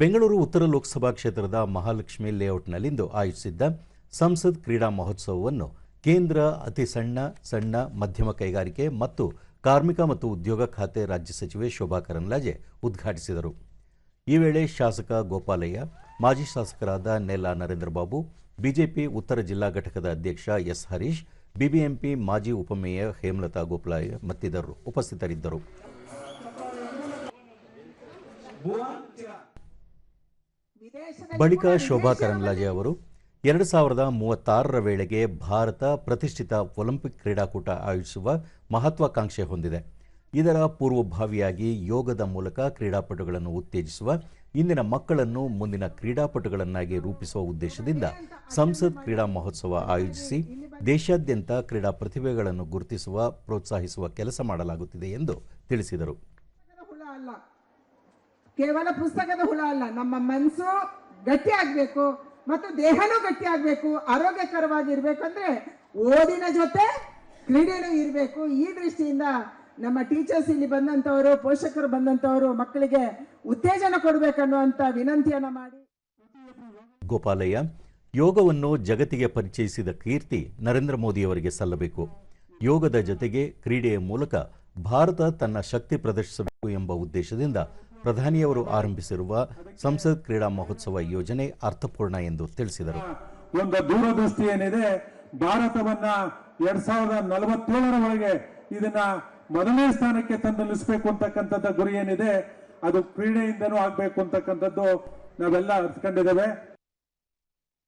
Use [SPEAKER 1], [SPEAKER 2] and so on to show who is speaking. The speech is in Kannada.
[SPEAKER 1] ಬೆಂಗಳೂರು ಉತ್ತರ ಲೋಕಸಭಾ ಕ್ಷೇತ್ರದ ಮಹಾಲಕ್ಷ್ಮಿ ಲೇಔಟ್ನಲ್ಲಿಂದು ಆಯೋಜಿಸಿದ್ದ ಸಂಸದ್ ಕ್ರೀಡಾ ಮಹೋತ್ಸವವನ್ನು ಕೇಂದ್ರ ಅತಿ ಸಣ್ಣ ಸಣ್ಣ, ಮಧ್ಯಮ ಕೈಗಾರಿಕೆ ಮತ್ತು ಕಾರ್ಮಿಕ ಮತ್ತು ಉದ್ಯೋಗ ಖಾತೆ ರಾಜ್ಯ ಸಚಿವೆ ಶೋಭಾ ಕರಂದ್ಲಾಜೆ ಉದ್ಘಾಟಿಸಿದರು. ಈ ವೇಳೆ ಶಾಸಕ ಗೋಪಾಲಯ್ಯ, ಮಾಜಿ ಶಾಸಕರಾದ ನೆಲ ನರೇಂದ್ರ ಬಾಬು ಬಿಜೆಪಿ ಉತ್ತರ ಜಿಲ್ಲಾ ಘಟಕದ ಅಧ್ಯಕ್ಷ ಎಸ್ ಹರೀಶ್, ಬಿಬಿಎಂಪಿ ಮಾಜಿ ಉಪಮೇಯರ್ ಹೇಮಲತಾ ಗೋಪಾಲಯ್ಯ ಮತ್ತಿತರರು ಉಪಸ್ಥಿತರಿದ್ದರು. ಬಳಿಕ ಶೋಭಾ ಕರಂದ್ಲಾಜೆ ಅವರು ಎರಡು ಸಾವಿರದ ಮೂವತ್ತಾರರ ವೇಳೆಗೆ ಭಾರತ ಪ್ರತಿಷ್ಠಿತ ಒಲಿಂಪಿಕ್ ಕ್ರೀಡಾಕೂಟ ಆಯೋಜಿಸುವ ಮಹತ್ವಾಕಾಂಕ್ಷೆ ಹೊಂದಿದೆ. ಇದರ ಪೂರ್ವಭಾವಿಯಾಗಿ ಯೋಗದ ಮೂಲಕ ಕ್ರೀಡಾಪಟುಗಳನ್ನು ಉತ್ತೇಜಿಸುವ ಇಂದಿನ ಮಕ್ಕಳನ್ನು ಮುಂದಿನ ಕ್ರೀಡಾಪಟುಗಳನ್ನಾಗಿ ರೂಪಿಸುವ ಉದ್ದೇಶದಿಂದ ಸಂಸತ್ ಕ್ರೀಡಾ ಮಹೋತ್ಸವ ಆಯೋಜಿಸಿ ದೇಶಾದ್ಯಂತ ಕ್ರೀಡಾ ಪ್ರತಿಭೆಗಳನ್ನು ಗುರುತಿಸುವ ಪ್ರೋತ್ಸಾಹಿಸುವ ಕೆಲಸ ಮಾಡಲಾಗುತ್ತಿದೆ ಎಂದು ತಿಳಿಸಿದರು.
[SPEAKER 2] ಕೇವಲ ಪುಸ್ತಕದ ಹುಳ ಅಲ್ಲ, ನಮ್ಮ ಮನಸ್ಸು ಗಟ್ಟಿ ಆಗ್ಬೇಕು ಮತ್ತು ದೇಹನೂ ಗಟ್ಟಿ ಆಗ್ಬೇಕು, ಆರೋಗ್ಯಕರವಾಗಿ ಅಂದ್ರೆ ಓದಿನ ಜೊತೆ ಕ್ರೀಡೆನೂ ಇರಬೇಕು. ಈ ದೃಷ್ಟಿಯಿಂದ ನಮ್ಮ ಟೀಚರ್ಸ್ ಇಲ್ಲಿ ಬಂದಂತವರು ಪೋಷಕರು ಬಂದಂತವರು ಮಕ್ಕಳಿಗೆ ಉತ್ತೇಜನ ಕೊಡಬೇಕನ್ನುವಂಥ ವಿನಂತಿಯನ್ನು ಮಾಡಿ.
[SPEAKER 1] ಗೋಪಾಲಯ್ಯ, ಯೋಗವನ್ನು ಜಗತ್ತಿಗೆ ಪರಿಚಯಿಸಿದ ಕೀರ್ತಿ ನರೇಂದ್ರ ಮೋದಿಯವರಿಗೆ ಸಲ್ಲಬೇಕು. ಯೋಗದ ಜೊತೆಗೆ ಕ್ರೀಡೆಯ ಮೂಲಕ ಭಾರತ ತನ್ನ ಶಕ್ತಿ ಪ್ರದರ್ಶಿಸಬೇಕು ಎಂಬ ಉದ್ದೇಶದಿಂದ ಪ್ರಧಾನಿಯವರು ಆರಂಭಿಸಿರುವ ಸಂಸತ್ ಕ್ರೀಡಾ ಮಹೋತ್ಸವ ಯೋಜನೆ ಅರ್ಥಪೂರ್ಣ ಎಂದು ತಿಳಿಸಿದರು.
[SPEAKER 3] ಒಂದು ದೂರದೃಷ್ಟಿ ಏನಿದೆ, ಭಾರತವನ್ನ ಎರಡ್ ಸಾವಿರದ ನಲವತ್ತೇಳರ ಒಳಗೆ ಇದನ್ನ ಮೊದಲನೇ ಸ್ಥಾನಕ್ಕೆ ತಂದು ನಿಲ್ಲಿಸಬೇಕು ಅಂತಕ್ಕಂಥದ್ದು ಗುರಿ ಏನಿದೆ, ಅದು ಕ್ರೀಡೆಯಿಂದನೂ ಆಗಬೇಕು ಅಂತಕ್ಕಂಥದ್ದು ನಾವೆಲ್ಲ ಅರ್ತ್ಕೊಂಡಿದ್ದೇವೆ